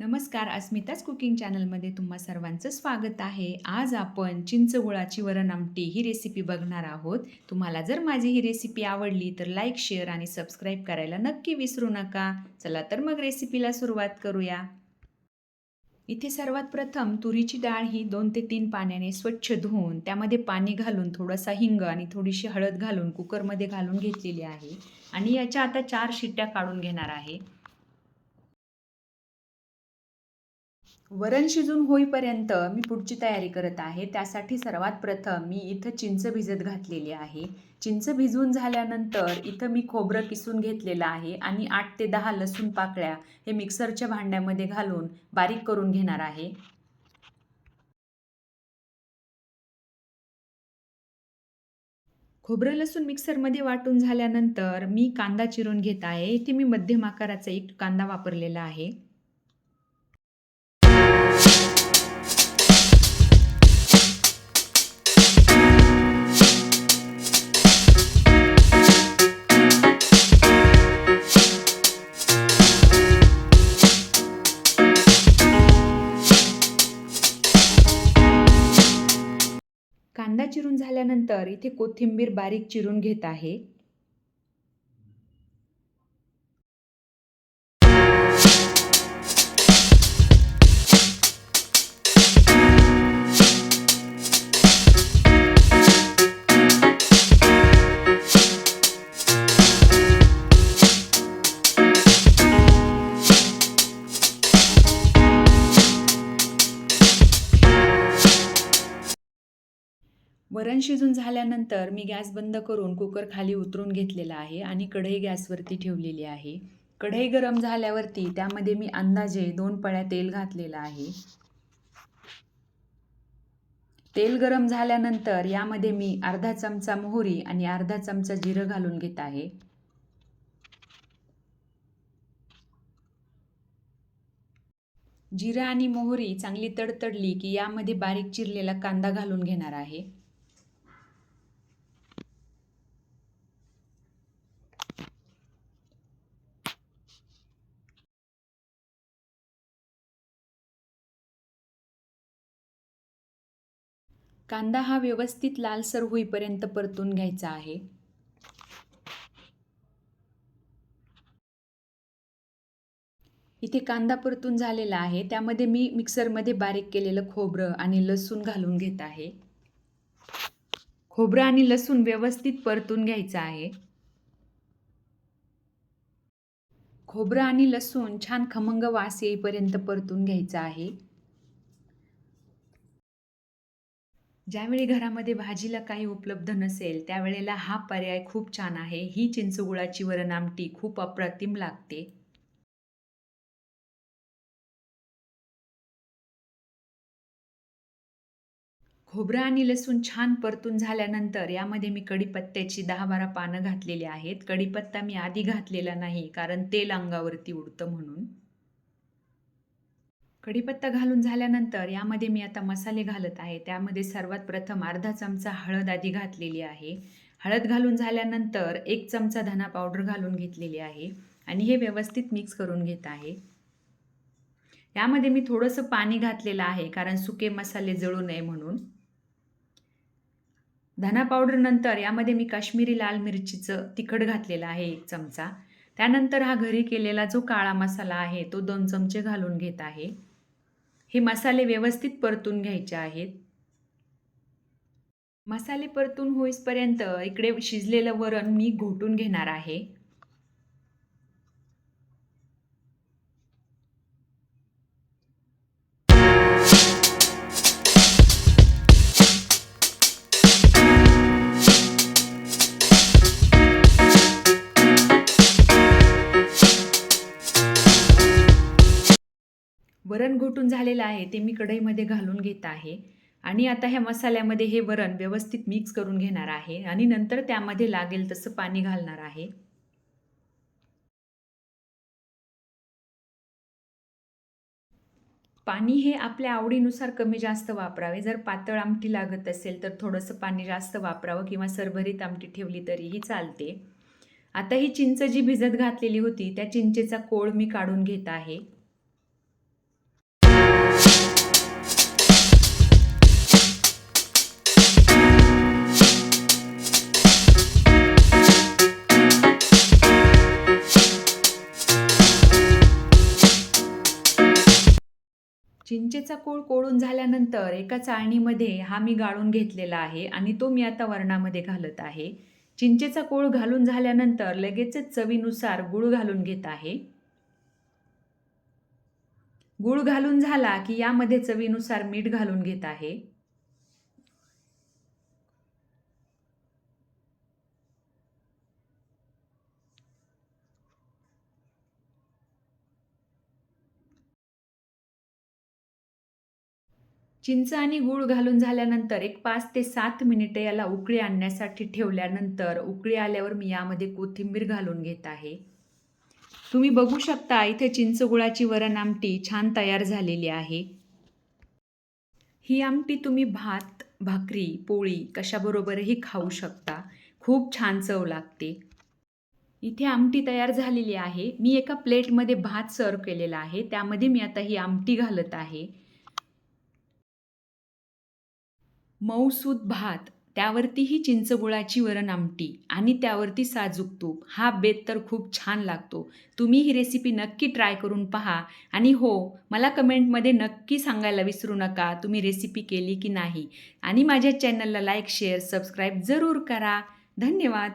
नमस्कार अस्मिताच कुकिंग चॅनलमध्ये तुम्हा सर्वांचं स्वागत आहे. आज आपण चिंच गुळाची वरण आमटी ही रेसिपी बघणार आहोत. तुम्हाला जर माझी ही रेसिपी आवडली तर लाईक शेअर आणि सबस्क्राईब करायला नक्की विसरू नका. चला तर मग रेसिपीला सुरुवात करूया. इथे सर्वात प्रथम तुरीची डाळ ही दोन ते तीन पाण्याने स्वच्छ धुवून त्यामध्ये पाणी घालून थोडासा हिंग आणि थोडीशी हळद घालून कुकरमध्ये घालून घेतलेली आहे. आणि याच्या आता चार शिट्ट्या काढून घेणार आहे. वरण शिजून होईपर्यंत मी पुढची तयारी करत आहे. त्यासाठी सर्वात प्रथम मी इथं चिंच भिजत घातलेली आहे. चिंच भिजवून झाल्यानंतर इथं मी खोबरं किसून घेतलेलं आहे आणि आठ ते दहा लसूण पाकळ्या हे मिक्सरच्या भांड्यामध्ये घालून बारीक करून घेणार आहे. खोबरं लसूण मिक्सरमध्ये वाटून झाल्यानंतर मी कांदा चिरून घेत आहे. इथे मी मध्यम आकाराचा एक कांदा वापरलेला आहे. कांदा चिरून झाल्यानंतर इथे कोथिंबीर बारीक चिरून घेत आहे. वरण शिजून झाल्यानंतर मी गॅस बंद करून कुकर खाली उतरून घेतलेला आहे आणि कढई गॅसवरती ठेवलेली आहे. कढई गरम झाल्यावरती त्यामध्ये मी अंदाजे दोन पळ्या तेल घातलेलं आहे. तेल गरम झाल्यानंतर यामध्ये मी अर्धा चमचा मोहरी आणि अर्धा चमचा जिरं घालून घेत आहे. जिरं आणि मोहरी चांगली तडतडली की यामध्ये बारीक चिरलेला कांदा घालून घेणार आहे. कांदा हा व्यवस्थित लालसर होईपर्यंत परतून घ्यायचा आहे. इथे कांदा परतून झालेला आहे. त्यामध्ये मी मिक्सरमध्ये बारीक केलेलं खोबरं आणि लसूण घालून घेत आहे. खोबरं आणि लसूण व्यवस्थित परतून घ्यायचं आहे. खोबरं आणि लसूण छान खमंग वास येईपर्यंत परतून घ्यायचं आहे. ज्यावेळी घरामध्ये भाजीला काही उपलब्ध नसेल त्यावेळेला हा पर्याय खूप छान आहे. ही चिंचगुळाची वरण आमटी खूप अप्रतिम लागते. खोबरं आणि लसूण छान परतून झाल्यानंतर यामध्ये मी कढीपत्त्याची दहा बारा पानं घातलेली आहेत. कढीपत्ता मी आधी घातलेला नाही कारण तेल अंगावरती उडतं म्हणून. कढीपत्ता घालून झाल्यानंतर यामध्ये मी आता मसाले घालत आहे. त्यामध्ये सर्वात प्रथम अर्धा चमचा हळद आधी घातलेली आहे. हळद घालून झाल्यानंतर एक चमचा धना पावडर घालून घेतलेली आहे आणि हे व्यवस्थित मिक्स करून घेत आहे. यामध्ये मी थोडंसं पाणी घातलेलं आहे कारण सुके मसाले जळू नये म्हणून. धना पावडरनंतर यामध्ये मी काश्मीरी लाल मिरचीचं तिखट घातलेलं आहे एक चमचा. त्यानंतर हा घरी केलेला जो काळा मसाला आहे तो दोन चमचे घालून घेत आहे. हे मसाले व्यवस्थित परतून घ्यायचे आहेत. मसाले परतून होईसपर्यंत इकडे शिजलेलं वरण मी घोटून घेणार आहे. वरण घोटून झालेलं आहे ते मी कढईमध्ये घालून घेत आहे. आणि आता ह्या मसाल्यामध्ये हे वरण व्यवस्थित मिक्स करून घेणार आहे. आणि नंतर त्यामध्ये लागेल तसं पाणी घालणार आहे. पाणी हे आपल्या आवडीनुसार कमी जास्त वापरावे. जर पातळ आमटी लागत असेल तर थोडंसं पाणी जास्त वापरावं किंवा सरभरीत आमटी ठेवली तरीही चालते. आता ही चिंच जी भिजत घातलेली होती त्या चिंचेचा कोळ मी काढून घेत आहे. चिंचेचा कोळ कोळून झाल्यानंतर एका चाळणीमध्ये हा मी गाळून घेतलेला आहे आणि तो मी आता वरणामध्ये घालत आहे. चिंचेचा कोळ घालून झाल्यानंतर लगेचच चवीनुसार गूळ घालून घेत आहे. गूळ घालून झाला की यामध्ये चवीनुसार मीठ घालून घेत आहे. चिंच आणि गूळ घालून झाल्यानंतर एक पाच ते सात मिनिटे याला उकळी आणण्यासाठी ठेवल्यानंतर उकळी आल्यावर मी यामध्ये कोथिंबीर घालून घेत आहे. तुम्ही बघू शकता इथे चिंच गुळाची वरण आमटी छान तयार झालेली आहे. ही आमटी तुम्ही भात भाकरी पोळी कशाबरोबरही खाऊ शकता. खूप छान चव लागते. इथे आमटी तयार झालेली आहे. मी एका प्लेटमध्ये भात सर्व केलेला आहे. त्यामध्ये मी आता ही आमटी घालत आहे. मऊसूद भात त्यावरतीही चिंचगुळाची वरण आमटी आणि त्यावरती साजूक तूप. हा बेत तर खूप छान लागतो. तुम्ही ही रेसिपी नक्की ट्राय करून पहा. आणि हो मला कमेंटमध्ये नक्की सांगायला विसरू नका तुम्ही रेसिपी केली की नाही. आणि माझ्या चॅनलला लाईक शेअर सबस्क्राईब जरूर करा. धन्यवाद.